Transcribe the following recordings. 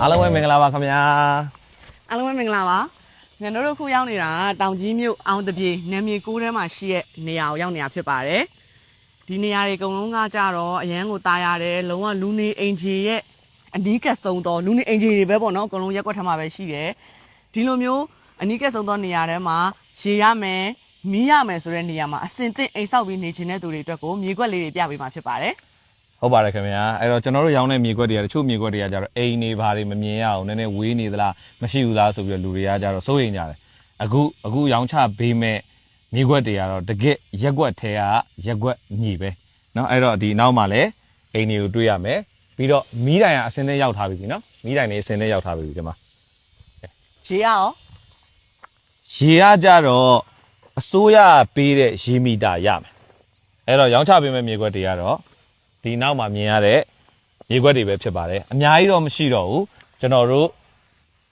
အားလုံးပဲမင်္ဂလာပါခင်ဗျာ အားလုံးပဲမင်္ဂလာပါငါတို့တို့ခုရောက်နေတာကတောင်ကြီးမြို့အောင်တပြေနယ်မြေကိုးထဲမှာရှိတဲ့နေရာကိုရောက်နေတာဖြစ်ပါတယ်ဒီနေရာတွေအကုန်လုံးကကြတော့အရန်ကိုตายရတယ်လုံးဝလူနေအင်ဂျီရဲ့အနီးကပ်ဆုံးတော့လူနေအင်ဂျီတွေပဲပေါ့နော်အကုန်လုံးရက်ကွက်ထမှာပဲရှိတယ်ဒီလိုမျိုးအနီးကပ်ဆုံးသောနေရာထဲမှာရေရမယ်မီးရမယ်ဆိုတဲ့နေရာမှာအစင်သင့်အိမ်ဆောက်ပြီးနေခြင်းတဲ့သူတွေအတွက်ကိုမြေကွက်လေးတွေပြပေးမှာဖြစ်ပါတယ် ဟုတ်ပါတယ်ခင်ဗျာအဲ့တော့ကျွန်တော်တို့ရောင်းတဲ့မြေကွက်တွေကတချို့မြေကွက်တွေကကြတော့အိမ်နေဘာတွေမမြင်ရအောင်နည်းနည်းဝေးနေသလားမရှိဘူးလားဆိုပြီးတော့လူတွေကကြတော့စိုးရိမ်ကြတယ်အခုအခုရောင်းချပေးမဲ့မြေကွက်တွေကတော့တကက်ရက်ကွက်ထဲကရက်ကွက်ညီပဲเนาะအဲ့တော့ဒီနောက်မှာလည်းအိမ်တွေကိုတွေ့ရမယ်ပြီးတော့မီးတိုင်ကအစင်းနဲ့ရောက်ထားပြီเนาะမီးတိုင်တွေအစင်းနဲ့ရောက်ထားပြီဒီမှာ ရေရရော ရေကကြတော့အစိုးရပေးတဲ့ရေမီတာရမယ်အဲ့တော့ရောင်းချပေးမဲ့မြေကွက်တွေကတော့ ဒီနောက်မှာမြင်ရတဲ့ရေခွက်တွေပဲဖြစ်ပါတယ်အများကြီးတော့မရှိတော့ဘူးကျွန်တော်တို့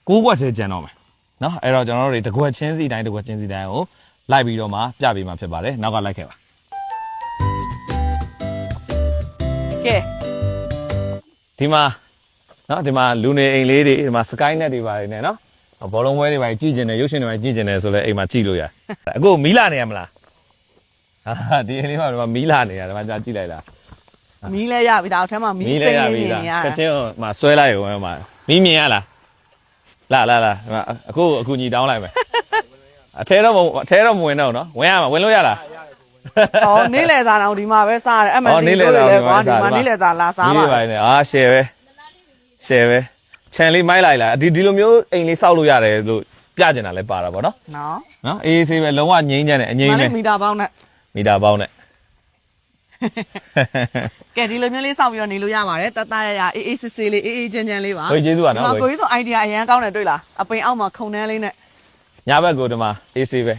ကိုးကွက်ထဲကျန်တော့မယ်နော်အဲ့တော့ကျွန်တော်တို့တွေတကွက်ချင်းစီတိုင်းတကွက်ချင်းစီတိုင်းကိုလိုက်ပြီးတော့မှပြပေးမှာဖြစ်ပါတယ်နောက်ကလိုက်ခဲ့ပါကဲဒီမှာနော်ဒီမှာလူနေအိမ်လေးတွေဒီမှာ sky net တွေပါတယ်နဲ့နော်ဘောလုံးပွဲတွေပါကြည့်ကျင်တယ်ရုပ်ရှင်တွေပါကြည့်ကျင်တယ်ဆိုလဲအိမ်မှာကြည့်လို့ရအခုမီးလာနေရမလားဟာဒီအိမ်လေးမှာဒီမှာမီးလာနေရဒီမှာကြာကြည့်လိုက်လား မီးလဲရပြီဒါအထက်မှာမီးမီးစိလဲမ့်ရနေပြီနေလားရချက်ချင်းဟိုမှာဆွဲလိုက်ရုံပဲမှာမီးမြင်ရလားလာလာလာဒီမှာအခုအခုညီတောင်းလိုက်မယ်အထဲတော့မအထဲတော့မဝင်တော့နော်ဝင်ရမှာဝင်လို့ရလား။အော်နေ့လယ်စာတော့ဒီမှာပဲစားရတယ်။ MNC တို့တွေလည်းကွာဒီမှာနေ့လယ်စာလာစားပါမီးပါနေအာ share ပဲ share ပဲချန်လေးမိုက်လိုက်လားဒီဒီလိုမျိုးအိမ်လေးစောက်လို့ရတယ်လို့ပြကျင်တာလည်းပါတာပေါ့နော်။နော်နော်အေးအေးဆေးပဲလုံးဝငြိမ်းချမ်းတယ်အ။ငြိမ်းပဲမီတာပေါင်းနဲ့မီတာပေါင်းနဲ့ ကဲဒီလိုမျိုးလေးစောင့်ပြီးတော့နေလို့ရပါတယ်။တတရရအေးအေးဆေးဆေးလေးအေးအေးချမ်းချမ်းလေးပါ ဟိုကျေးဇူးပါ ဒီ နော် မှာ ကို ကိုကြီးဆို idea အရန်ကောင်းတယ်တွေ့လား။အပင်အောက်မှာခုံနှန်းလေးနဲ့ ညဘက်ကိုဒီမှာအေးဆေးပဲ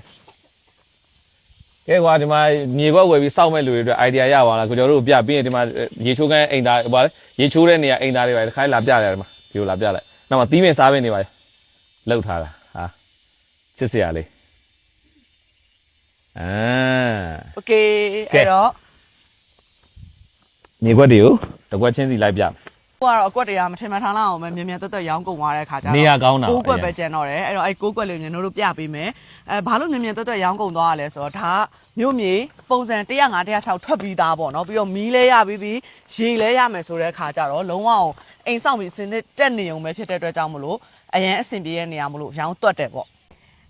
ကဲကွာဒီမှာမြေကွက်ဝယ်ပြီးစောက်မဲ့လူတွေအတွက် idea ရပါလားကိုကျော်တို့ပြပြီးရင်ဒီမှာရေချိုးကန်းအိမ်သားဟိုပါရေချိုးတဲ့နေရာအိမ်သားတွေပါတစ်ခါလာပြရတယ်ဒီမှာဒီလိုလာပြလိုက်နောက်မှာသီးမင်စားပင်တွေပါလောက်ထားတာဟာချစ်စရာလေးအာ โอเคအဲ့တော့ မြေကွက်တွေကိုတစ်ကွက်ချင်းစီလိုက်ပြမယ် ကိုကတော့အကွက်တွေကမထင်မှန်ထားလောက်အောင်ပဲမြင်မြန်တက်တက်ရောင်းကုန်သွားတဲ့ခါကျတော့နေရာကောင်းတာကိုးကွက်ပဲကျန်တော့တယ်အဲ့တော့အဲ့ကိုးကွက်လေးမြင်တို့တို့ပြပေးမယ်အဲဘာလို့မြင်မြန်တက်တက်ရောင်းကုန်သွားရလဲဆိုတော့ဒါကမြို့မြေပုံစံ105 106ထွက်ပြီးသားပေါ့နော်ပြီးတော့မီးလဲရပြီးပြီးရေလဲရမယ်ဆိုတဲ့ခါကျတော့လုံးဝအောင်အိမ်ဆောင်ပြီးစင်သက်တက်နေုံပဲဖြစ်တဲ့အတွက်ကြောင့်မလို့အရင်အဆင်ပြေတဲ့နေရာမလို့ရောင်းတွက်တယ်ပေါ့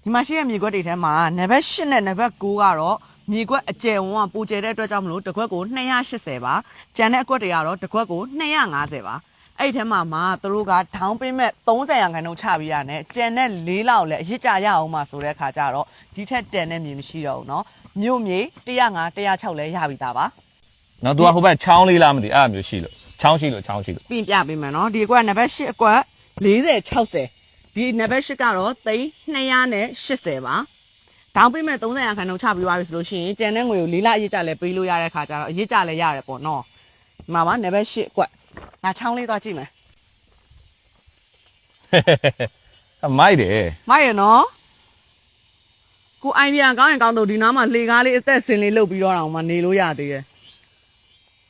ဒီမှာရှိတဲ့မြေကွက်တွေထဲမှာနံပါတ်8နဲ့နံပါတ်9ကတော့ မြေကွက်အကျယ်ဝန်းကပူကျယ်တဲ့အတွက်ကြောင့်မလို့တစ်ခွက်ကို280ပါကျန်တဲ့အကွက်တွေကတော့တစ်ခွက်ကို250ပါ အဲ့ဒီထဲမှာမှသူတို့ကဒေါင်းပေးမဲ့30ရာခိုင်နှုန်းချပြီးရတယ်ကျန်တဲ့၄လောက်လည်းအရစ်ကြရအောင်မှဆိုတဲ့ခါကျတော့ဒီထက်တန်တဲ့မြေမရှိတော့ဘူးเนาะမြို့မြေ105 106လည်းရပြီသားပါ နော် तू ကဟိုဘက်ချောင်းလေးလားမသိအဲ့လိုမျိုးရှိလို့ချောင်းရှိလို့ချောင်းရှိလို့ ပြင်ပြပေးမယ်เนาะဒီအကွက်နံပါတ်8အကွက်40 60ဒီနံပါတ်8ကတော့3280ပါ ဒေါင်းပေးမဲ့30ရာခိုင်နှုန်းချပြီးသွားပြီဆိုလို့ရှိရင်ကျန်တဲ့ငွေကိုလေးလအရေးကြလဲပေးလို့ရတဲ့ခါကျတော့အရေးကြလဲရတယ်ပေါ့နော်ဒီမှာပါ level 8ကွက်ဒါချောင်းလေးသွားကြည့်မယ်မိုက်တယ်မိုက်ရနော်ကိုအိုင်ဒီယာကောင်းရင်ကောင်းတော့ဒီနားမှာလေကားလေးအသက်ဆင်လေးလုပ်ပြီးတော့တောင်မှနေလို့ရသေးတယ်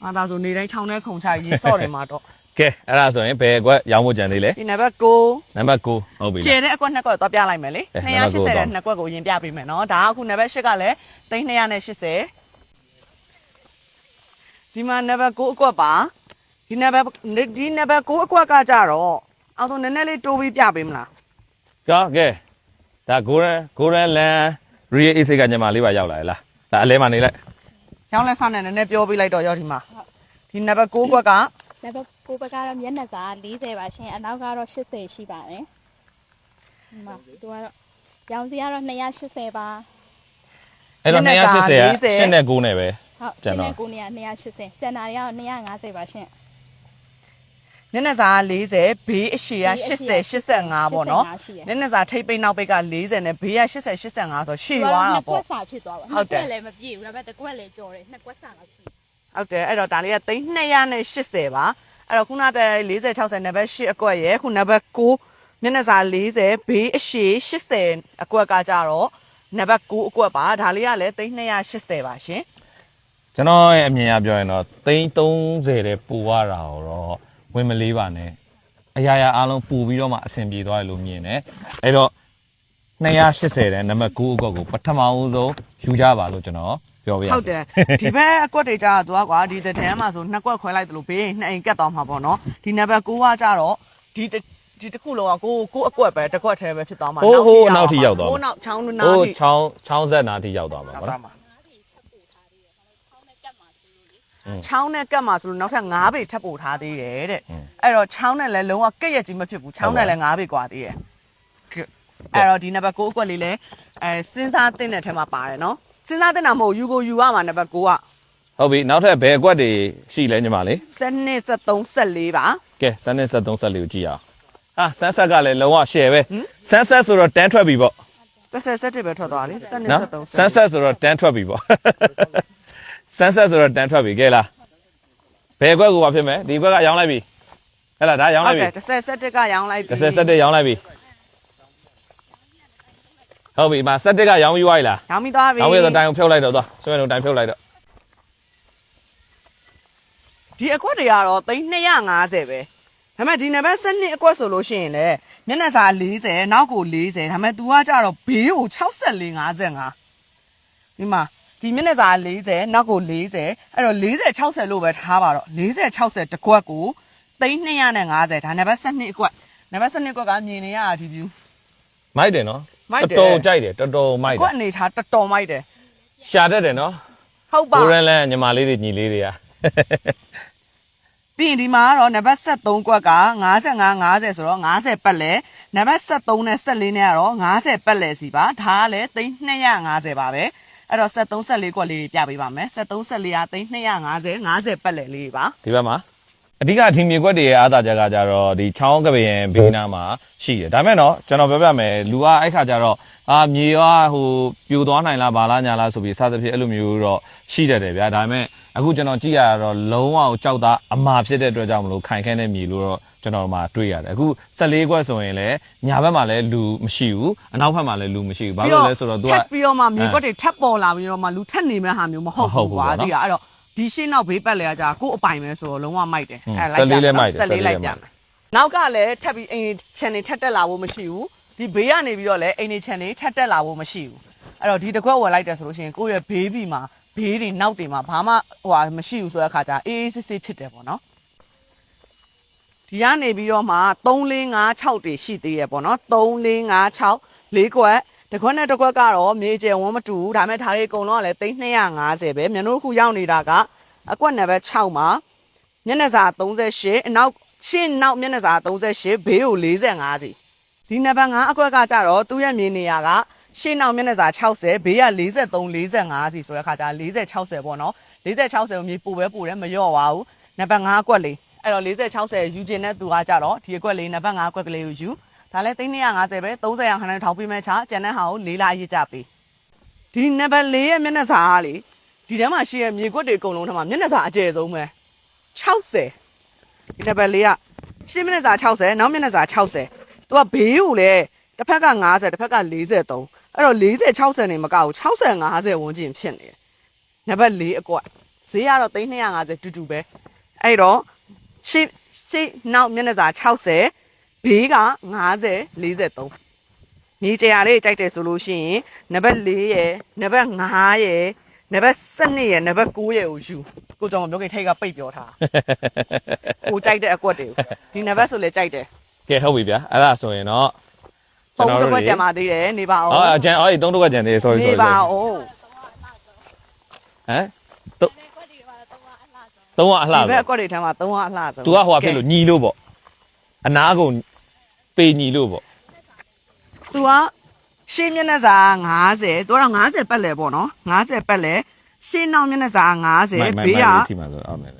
အားသာဆိုနေတိုင်းခြောင်းထဲခုံချရေးဆော့တယ်မှာတော့ ကဲအဲ့ဒါဆိုရင်ဘယ်ကွက်ရောင်းဖို့ကြံသေးလဲဒီနံပါတ်9နံပါတ်9ဟုတ်ပြီကျဲလားတဲ့အကွက်နှစ်ကွက်တော့ပြလိုက်မယ်လေအဲနံပါတ်9 280တော့တဲ့နှစ်ကွက်ကိုရင်ပြပေးမယ်နော်ဒါကအခုနံပါတ်8ကလည်း3280ဒီမှာနံပါတ်9အကွက်ပါဒီနံပါတ်ဒီနံပါတ်9အကွက်ကကြတော့အောက်ဆုံးနည်းနည်းလေးတိုးပြီးပြပေးမလားကဲကဲဒါ golden golden land real estate ကညမလေးပါရောက်လာလားဒါအလဲမှာနေလိုက်ရောင်းလက်ဆနဲ့နည်းနည်းပြောပေးလိုက်တော့ရောက်ဒီမှာဒီနံပါတ်9ကွက်က နံပါတ်ကိုဘက်ကတော့မျက်နှာစာ40ပါရှင်အနောက်ကတော့80ရှိပါတယ်ဒီမှာသူကတော့ရောင်စီကတော့280ပါအဲ့တော့280က8နဲ့9နဲ့ပဲဟုတ်ကျန်တော့ရှင်းတဲ့ကိုနေက280ကျန်တာတွေကတော့250ပါရှင်နည်းနည်းစာ40ဘေးအရှည်က80 85ပေါ့နော်ရှိရနည်းနည်းစာထိပ်ပိတ်နောက်ပိတ်က40နဲ့ဘေးက80 85ဆိုရှည်သွားတာနှစ်ကွပေါ့က်စာဖြစ်သွားပါဟုတ်တယ်နှစ်ကွက်လည်းမပြည့်ဘူးဒါပေမဲ့တစ်ကွက်လည်းကြော်တယ်နှစ်ကွက်စာလောက်ရှိ ဟုတ်တယ်အဲ့တော့ဒါလေးက3280ပါအဲ့တော့ခုနက40 60နံပါတ်8အကွက်ရယ်ခုနံပါတ်9နည်းနည်းစာ40ဘေးအရှည်80အကွက်ကကြတော့နံပါတ်9အကွက်ပါဒါလေးကလည်း3280ပါရှင်ကျွန်တော်ရဲ့အမြင်အရပြောရင်တော့330တဲ့ပူရတာတော့ဝင်မလေးပါနဲ့အရာရာအားလုံးပို့ပြီးတော့မှအဆင်ပြေသွားတယ်လို့မြင်တယ်အဲ့တော့280တဲ့နံပါတ်9အကွက်ကိုပထမဦးဆုံးယူကြပါလို့ကျွန်တော် ပြောပြရစီ ဟုတ်တယ်ဒီဘက်အကွက်တွေကြတော့သူကကွာဒီတထမ်းမှာဆိုနှစ်ကွက်ခွဲလိုက်သလိုဘေးရင်နှစ်အိမ်ကတ်သွားမှာပေါ့နော်ဒီနံပါတ်6ကကြတော့ဒီတဒီတစ်ခုလုံးကကိုကိုအကွက်ပဲတစ်ကွက်ထဲပဲဖြစ်သွားမှာ ဟိုးဟိုးနောက်ထိရောက်သွား ဟိုး မှာ နောက်ချောင်းနာ ဟို ထိ ချောင်းချောင်းဆက်နာထိရောက်သွားမှာ ရောက် ပေါ့ သွား နော် မှာ อืม ချောင်းနဲ့ကတ်မှာဆိုလို့နောက်ထပ်9ပေထပ်ပို့ထားသေးတယ်တဲ့ อืม အဲ့တော့ချောင်းနဲ့လည်းလုံးဝကက်ရက်ကြီးမဖြစ်ဘူးချောင်းနဲ့လည်း9ပေกว่าသေးတယ်အဲ့တော့ဒီနံပါတ်6အကွက်လေးလည်းအဲစဉ်းစားသင့်တဲ့ထဲမှာပါတယ်နော် စဉ်းစားသင့်တာမဟုတ်ယူကိုယူရမှာနံပါတ်6ကဟုတ်ပြီနောက်ထပ်ဘယ်အကွက်တွေရှိလဲညီမလေး7 73 74ပါကဲစမ်းနဲ့73ဆက်လေးကိုကြည့်အောင်ဟာဆန်းဆက်ကလည်းလုံးဝ share ပဲဆန်းဆက်ဆိုတော့တန်းထွက်ပြီပေါ့30 70ပဲထွက်သွားလေ7နော်73ဆန်းဆက်ဆိုတော့တန်းထွက်ပြီပေါ့ဆန်းဆက်ဆိုတော့တန်းထွက်ပြီကဲလားဘယ်အကွက်ကိုပါဖြစ်မယ်ဒီအကွက်ကရောင်းလိုက်ပြီဟဲ့လားဒါရောင်းဟုလိုက်တ်ပြီတယ်30 70ကရောင်းလိုက်ပြီ30ဆက်တက်ရောင်းလိုက်ပြီ ဟုတ်ပြီအမဆက်တက်ကရောင်းပြီးသွားပြီလားရောင်းပြီးသွားပြီရောင်းပြီးတော့တိုင်အောင်ဖြုတ်လိုက်တော့သွားဆွဲတော့တိုင်ဖြုတ်လိုက်တော့ဒီအကွက်တွေကတော့350ပဲဒါပေမဲ့ဒီနံပါတ်7အကွက်ဆိုလို့ရှိရင်လေမျက်နှာစာ40နောက်ကို40ဒါပေမဲ့ तू ကကြတော့ဘေးကို64 55ဒီမှာဒီမျက်နှာစာ40နောက်ကို40အဲ့တော့40 60လို့ပဲထားပါတော့40 60တစ်ကွက်ကို350ဒါနံပါတ်7အကွက်နံပါတ်7အကွက်ကမြင်နေရတာဒီ view မိုက်တယ်နော် မိုက်တယ်တော်တော်ကြိုက်တယ်တော်တော်မိုက်တကွယ်က်အနေထားတော်တော်မိုက်တယ်ရှာတတ်တယ်နော်ဟုတ်ပါကိုရန်လန်ညီမလေးတွေညီလေးတွေကပြီးရင်ဒီမှာကတော့နံပါတ်73ကွက်က55 50ဆိုတော့50ပတ်လဲနံပါတ်73နဲ့74နဲ့ကတော့50ပတ်လဲစီပါဒါကလည်း3250ပါပဲအဲ့တော့73 74ကွက်လေးတွေပြပေးပါမယ်73 74က3250 50ပတ်လဲလေးပါ ဒီဘက်မှာ အဓိကဒီမြေကွက်တွေရဲ့အားသာချက်ကကြတော့ဒီချောင်းကပရင်ဘေးနားမှာရှိတယ်ဒါပေမဲ့နော်ကျွန်တော်ပြောပြမယ်လူကအဲ့ခါကျတော့အာမြေကဟိုပြိုသွားနိုင်လားဘာလားညာလားဆိုပြီးစသဖြင့်အဲ့လိုမျိုးတော့ရှိတတ်တယ်ဗျာဒါပေမဲ့အခုကျွန်တော်ကြည့်ရတော့လုံးဝကြောက်တာအမာဖြစ်တဲ့အတွက်ကြောင့်မလို့ခိုင်ခဲတဲ့မြေလို့တော့ကျွန်တော်မှတွေ့ရတယ်အခု14ခွက်ဆိုရင်လည်းညာဘက်မှာလည်းလူမရှိဘူးအနောက်ဘက်မှာလည်းလူမရှိဘူးဘာလို့လဲဆိုတော့ तू ကထပ်ပြီးတော့မှမြေကွက်တွေထပ်ပေါ်လာပြီးတော့မှလူထက်နေမဲ့ဟာမျိုးမဟုတ်မဟုတ်ဘူးဘူးကွာပေါ့နော်ဒီကအဲ့တော့ ဒီရှင်းနောက်ဘေးပတ်လဲကကြာကို့အပိုင်ပဲဆိုတော့လုံးဝမိုက်တယ်ဟွန်းအဲ့14လည်းမိုက်တယ်14လိုက်14ပြမယ်နောက်ကလည်းထပ်ပြီးအိမ်ချန်နေထက်တက်လာဖို့မရှိဘူးဒီဘေးကနေပြီးတော့လည်းအိမ်နေချန်နေထက်တက်လာဖို့မရှိဘူးအဲ့တော့ဒီတစ်ခွက်ဝယ်လိုက်တယ်ဆိုလို့ရှိရင်ကိုယ့်ရဲ့ဘေးဘီမှာဘေးတွေနောက်တွေမှာဘာမှဟိုဟာမရှိဘူးဆိုတဲ့အခါကျအေးအေးဆေးဆေးဖြစ်တယ်ပေါ့နော်ဒီကနေပြီးတော့မှ3 4 5 6တွေရှိသေးရပေါ့နော်3 4 5 6လေးခွက် တစ်ခွက်နဲ့တစ်ခွက်ကတော့မြေကျယ်ဝန်းမတူဘူးဒါပေမဲ့ဒါတွေအကုန်လုံးကလည်း350ပဲမြန်တို့ခုရောက်နေတာကအကွက်နံပါတ်6မှာမျက်နှာစာ38အနောက်ရှင်းနောက်မျက်နှာစာ38ဘေးကို45စီဒီနံပါတ်5အကွက်ကကြတော့သူ့ရဲ့မြေနေရာကရှင်းနောက်မျက်နှာစာ60ဘေးက43 45စီဆိုတဲ့ခါကျ40 60ပေါ့နော်40 60ကိုမြေပိုပဲပိုတယ်မလျော့ပါဘူးနံပါတ်5အကွက်လေးအဲ့တော့40 60ယူကျင်တဲ့သူကကြတော့ဒီအကွက်လေးနံပါတ်5အကွက်ကလေးကိုယူ ဒါလည်း350ပဲ30ရခန်းနဲ့ထောက်ပေးမဲ့ချကျန်တဲ့ဟာကိုလေးလာရစ်ကြပေးဒီနံပါတ်၄ရဲ့မျက်နှာစာကလေဒီထဲမှာရှိတဲ့မြေကွက်တွေအကုန်လုံးထဲမှာမျက်နှာစာအကျယ်ဆုံးပဲ60ဒီနံပါတ်၄ကရှင်းမျက်နှာစာ60နောက်မျက်နှာစာ60သူကဘေးကိုလေတစ်ဖက်က90တစ်ဖက်က43အဲ့တော့40 60နေမကဘူး60 50ဝန်းကျင်ဖြစ်နေတယ်နံပါတ်၄အကွက်ဈေးကတော့350တူတူပဲအဲ့တော့ရှင်းရှင်းနောက်မျက်နှာစာ60 ဘေးက50 43မြေကျရာလေးကြိုက်တယ်ဆိုလို့ရှိရင်နံပါတ်4ရယ်နံပါတ်5ရယ်နံပါတ်7ရယ်နံပါတ်9ရယ်ကိုယူကိုကြောင့်မပြောခင်ထိတ်ကပိတ်ပြောထားကိုကြိုက်တဲ့အကွက်တွေကိုဒီနံပါတ်ဆိုလည်းကြိုက်တယ်ကဲဟုတ်ပြီဗျာအဲ့ဒါဆိုရင်တော့ပုံတစ်ကွက်ကြံပါသေးတယ်နေပါအောင်အော်အကျန်အော်ဒီသုံးတော့ကကျန်သေးတယ် sorry နေ sorry ပါ sorry အောင်ဟမ်သုံးကအလှဒီဘက်ဆိုအကွက်တွေထဲမှာ3ဟာအလှဆုံး तू ကဟိုဟာဖြစ်လို့ညီလို့ပေါ့ အနာကုန်ပေညီလို့ပေါ့သူကရှင်းမျက်နှာစာ50သူကတော့50ပတ်လဲပေါ့နော်50ပတ်လဲရှင်းနောက်မျက်နှာစာ50ဘေးကထိမှာဆိုအော်မယ်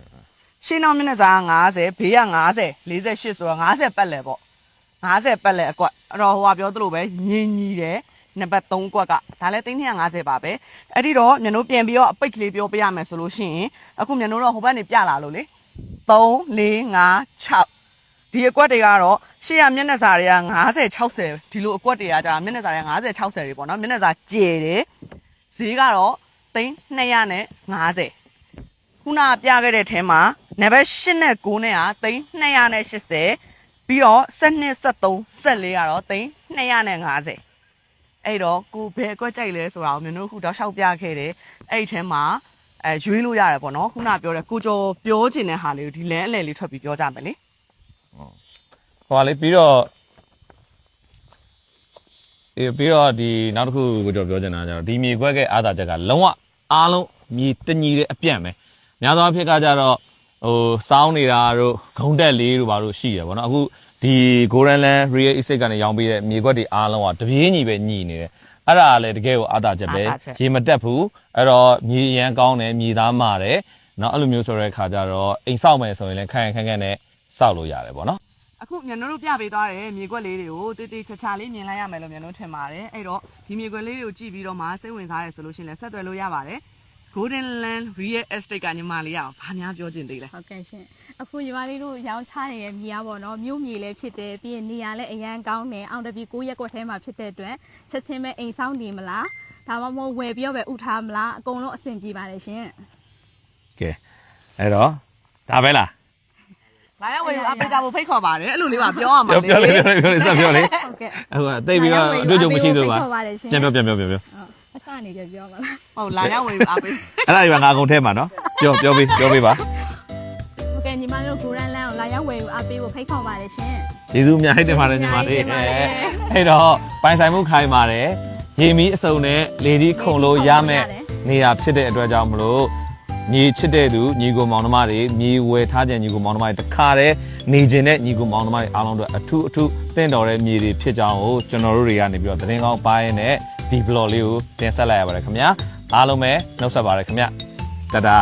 ရှင်းနောက်မျက်နှာစာ50ဘေးက50 48ဆိုတော့50ပတ်လဲပေါ့50ပတ်လဲအကွက်အဲ့တော့ဟိုကပြောသလိုပဲညင်ညီတယ်နံပါတ်3ကွက်ကဒါလည်း350ပါပဲအဲ့ဒီတော့မြန်တို့ပြန်ပြီးတော့အပိတ်ကလေးပြောပြရမယ်ဆိုလို့ရှိရင်အခုမြန်တို့တော့ဟိုဘက်နေပြလာလို့လေ3 4 5 6 ဒီအကွက်တွေကတော့ရှေ့ရမျက်နှာစာတွေက50 60ဒီလိုအကွက်တွေကကြာမျက်နှာစာတွေက50 60တွေပေါ့နော်မျက်နှာစာကျယ်တယ်ဈေးကတော့350ခုနကပြခဲ့တဲ့ထဲမှာနံပါတ်8နဲ့9နဲ့က3280ပြီးတော့12 73 14ကတော့သိန်း250အဲ့တော့ကိုဘယ်အကွက်ကြိုက်လဲဆိုတာကိုမျိုးတို့ခုတောက်လျှောက်ပြခဲ့တယ်အဲ့ဒီထဲမှာအဲရွေးလို့ရတယ်ပေါ့နော်ခုနပြောတဲ့ကိုကျော်ပြောချင်တဲ့ဟာလေးကိုဒီလမ်းအလယ်လေးထွက်ပြီးပြောကြမယ်လေ ဟိုပါလေပြီးတော့အေးပြီးတော့ဒီနောက်တစ်ခုကိုကျွန်တော်ပြောချင်တာကကျတော့ဒီမြေခွက်ကအားသာချက်ကလုံးဝအားလုံးမြေတညီတဲ့အပြန့်ပဲများသောအားဖြင့်ကကြတော့ဟိုစောင်းနေတာတို့ဂုံတက်လေးတို့ဘာလို့ရှိရပါတော့အခုဒီ Golden Land Real Estate ကနေရောင်းပေးတဲ့မြေခွက်တွေအားလုံးကတပြေးညီပဲညီနေတယ်အဲ့ဒါကလည်းတကယ်ကိုအားသာချက်ပဲ အားသာချက် ရေမတက်ဘူးအဲ့တော့မြေရန်ကောင်းတယ်မြေသားမာတယ်เนาะအဲ့လိုမျိုးဆိုတဲ့ခါကျတော့အိမ်ဆောက်မယ်ဆိုရင်လည်းခိုင်ခိုင်ခန့်ခန့်နဲ့ ဆောက်လို့ရတယ်ပေါ့နော်အခုမြန်တို့ပြပေးသွားတယ်မြေကွက်လေးတွေကိုတေးသေးချာချာလေးမြင်လိုက်ရမယ်လို့မြန်တို့ထင်ပါတယ်အဲ့တော့ဒီမြေကွက်လေးတွေကိုကြည့်ပြီးတော့မှစိတ်ဝင်စားတယ်ဆိုလို့ရှိရင်လည်းဆက်သွယ်လို့ရပါတယ် Golden Land Real Estate ကညီမလေးကဘာများပြောချင်သေးလဲဟုတ်ကဲ့ရှင်အခုညီမလေးတို့ရောင်းချနေတဲ့မြေอ่ะပေါ့နော်မြို့မြေလည်းဖြစ်တယ်ပြီးရင်နေရာလည်းအရန်ကောင်းတယ်အောင်တပီ9ရက်ကွက်ထဲမှာဖြစ်တဲ့အတွက်ချက်ချင်းပဲအိမ်ဆောင်နေမလားဒါမှမဟုတ်ဝယ်ပြီးတော့ပဲဥထားမလားအကုန်လုံးအဆင်ပြေပါတယ်ရှင်ကဲအဲ့တော့ဒါပဲလား လာရောက်ဝယ်ယူအပိကြဖို့ဖိတ်ခေါ်ပါတယ်အဲ့လိုလေးပါပြောရမှာပြောပြောလေပြောလေပြောလေစပြောလေဟုတ်ကဲ့အခုကတိတ်ပြီးတော့အတွေ့အကြုံမရှိသေးဘူးပါဟုတ်ပါတယ်ရှင်ပြန်ပြောပြန်ပြောပြန်ပြောဟုတ်အစနေကြပြောပါလားဟုတ်လာရောက်ဝယ်ယူအပိအဲ့ဒါဒီမှာငါကုန်ထဲမှာနော်ပြောပြောပေးပြောပေးပါဟုတ်ကဲ့ညီမတို့ဂိုရန်လန်းကိုလာရောက်ဝယ်ယူအားပေးဖို့ဖိတ်ခေါ်ပါတယ်ရှင်ကျေးဇူးအများကြီးတင်ပါတယ်ညီမလေးအများကြီးတင်ပါတယ်အဲ့တော့ပိုင်ဆိုင်မှုခိုင်းပါတယ်ရေမီအစုံနဲ့လေဒီခုံလို့ရမယ်နေရာဖြစ်တဲ့အတွက်ကြောင့်မလို့ ညီချစ်တဲ့သူညီကိုမောင်နှမတွေညီဝယ်ထားခြင်းညီကိုမောင်နှမတွေတခါတည်းနေခြင်းနဲ့ညီကိုမောင်နှမတွေအားလုံးတို့အထူးအထူးတင့်တော်တဲ့မြေတွေဖြစ်ကြောင်းကိုကျွန်တော်တို့တွေကနေပြီးတော့သတင်းကောင်းပိုင်းနဲ့ဒီ blog လေးကိုတင်ဆက်လိုက်ရပါတယ်ခင်ဗျာအားလုံးပဲနှုတ်ဆက်ပါတယ်ခင်ဗျာတဒါ